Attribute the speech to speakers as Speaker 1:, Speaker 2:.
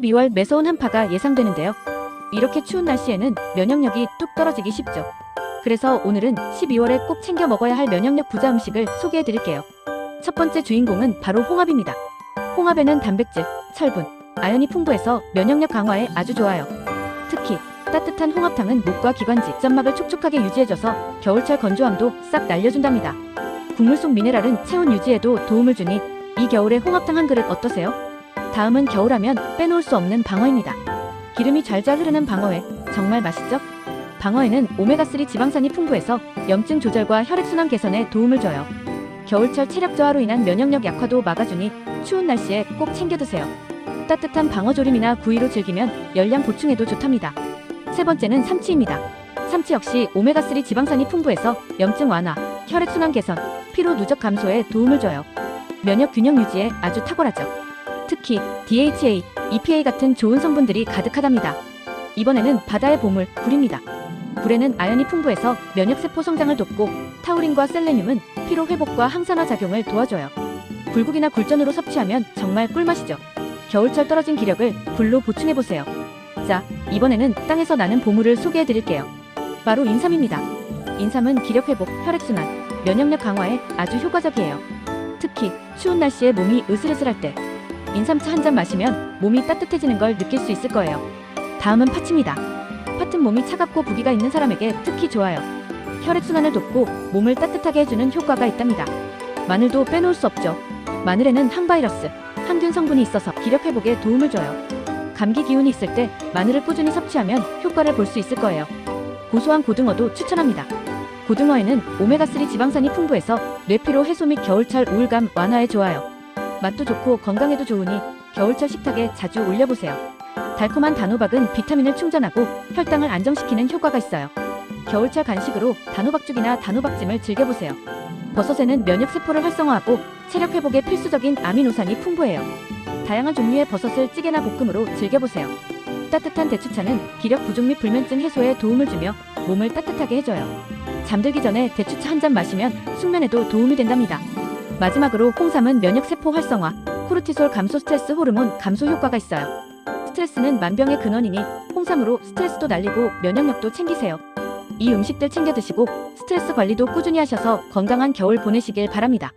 Speaker 1: 12월 매서운 한파가 예상되는데요. 이렇게 추운 날씨에는 면역력이 뚝 떨어지기 쉽죠. 그래서 오늘은 12월에 꼭 챙겨 먹어야 할 면역력 부자 음식을 소개해 드릴게요. 첫 번째 주인공은 바로 홍합입니다. 홍합에는 단백질, 철분, 아연이 풍부해서 면역력 강화에 아주 좋아요. 특히 따뜻한 홍합탕은 목과 기관지, 점막을 촉촉하게 유지해줘서 겨울철 건조함도 싹 날려준답니다. 국물 속 미네랄은 체온 유지에도 도움을 주니 이 겨울에 홍합탕 한 그릇 어떠세요? 다음은 겨울하면 빼놓을 수 없는 방어입니다. 기름이 잘잘 흐르는 방어회 정말 맛있죠? 방어에는 오메가3 지방산이 풍부해서 염증 조절과 혈액순환 개선에 도움을 줘요. 겨울철 체력 저하로 인한 면역력 약화도 막아주니 추운 날씨에 꼭 챙겨 드세요. 따뜻한 방어조림이나 구이로 즐기면 열량 보충에도 좋답니다. 세 번째는 삼치입니다. 삼치 역시 오메가3 지방산이 풍부해서 염증 완화, 혈액순환 개선, 피로 누적 감소에 도움을 줘요. 면역 균형 유지에 아주 탁월하죠. 특히 DHA, EPA 같은 좋은 성분들이 가득하답니다. 이번에는 바다의 보물, 굴입니다. 굴에는 아연이 풍부해서 면역세포 성장을 돕고 타우린과 셀레늄은 피로 회복과 항산화 작용을 도와줘요. 굴국이나 굴전으로 섭취하면 정말 꿀맛이죠. 겨울철 떨어진 기력을 굴로 보충해보세요. 자, 이번에는 땅에서 나는 보물을 소개해드릴게요. 바로 인삼입니다. 인삼은 기력 회복, 혈액순환, 면역력 강화에 아주 효과적이에요. 특히 추운 날씨에 몸이 으슬으슬할 때 인삼차 한 잔 마시면 몸이 따뜻해지는 걸 느낄 수 있을 거예요. 다음은 파치입니다. 팥은 몸이 차갑고 부기가 있는 사람에게 특히 좋아요. 혈액순환을 돕고 몸을 따뜻하게 해주는 효과가 있답니다. 마늘도 빼놓을 수 없죠. 마늘에는 항바이러스, 항균 성분이 있어서 기력 회복에 도움을 줘요. 감기 기운이 있을 때 마늘을 꾸준히 섭취하면 효과를 볼 수 있을 거예요. 고소한 고등어도 추천합니다. 고등어에는 오메가3 지방산이 풍부해서 뇌피로 해소 및 겨울철 우울감 완화에 좋아요. 맛도 좋고 건강에도 좋으니 겨울철 식탁에 자주 올려보세요. 달콤한 단호박은 비타민을 충전하고 혈당을 안정시키는 효과가 있어요. 겨울철 간식으로 단호박죽이나 단호박찜을 즐겨보세요. 버섯에는 면역세포를 활성화하고 체력 회복에 필수적인 아미노산이 풍부해요. 다양한 종류의 버섯을 찌개나 볶음으로 즐겨보세요. 따뜻한 대추차는 기력 부족 및 불면증 해소에 도움을 주며 몸을 따뜻하게 해줘요. 잠들기 전에 대추차 한 잔 마시면 숙면에도 도움이 된답니다. 마지막으로 홍삼은 면역세포 활성화, 코르티솔 감소 스트레스 호르몬 감소 효과가 있어요. 스트레스는 만병의 근원이니 홍삼으로 스트레스도 날리고 면역력도 챙기세요. 이 음식들 챙겨 드시고 스트레스 관리도 꾸준히 하셔서 건강한 겨울 보내시길 바랍니다.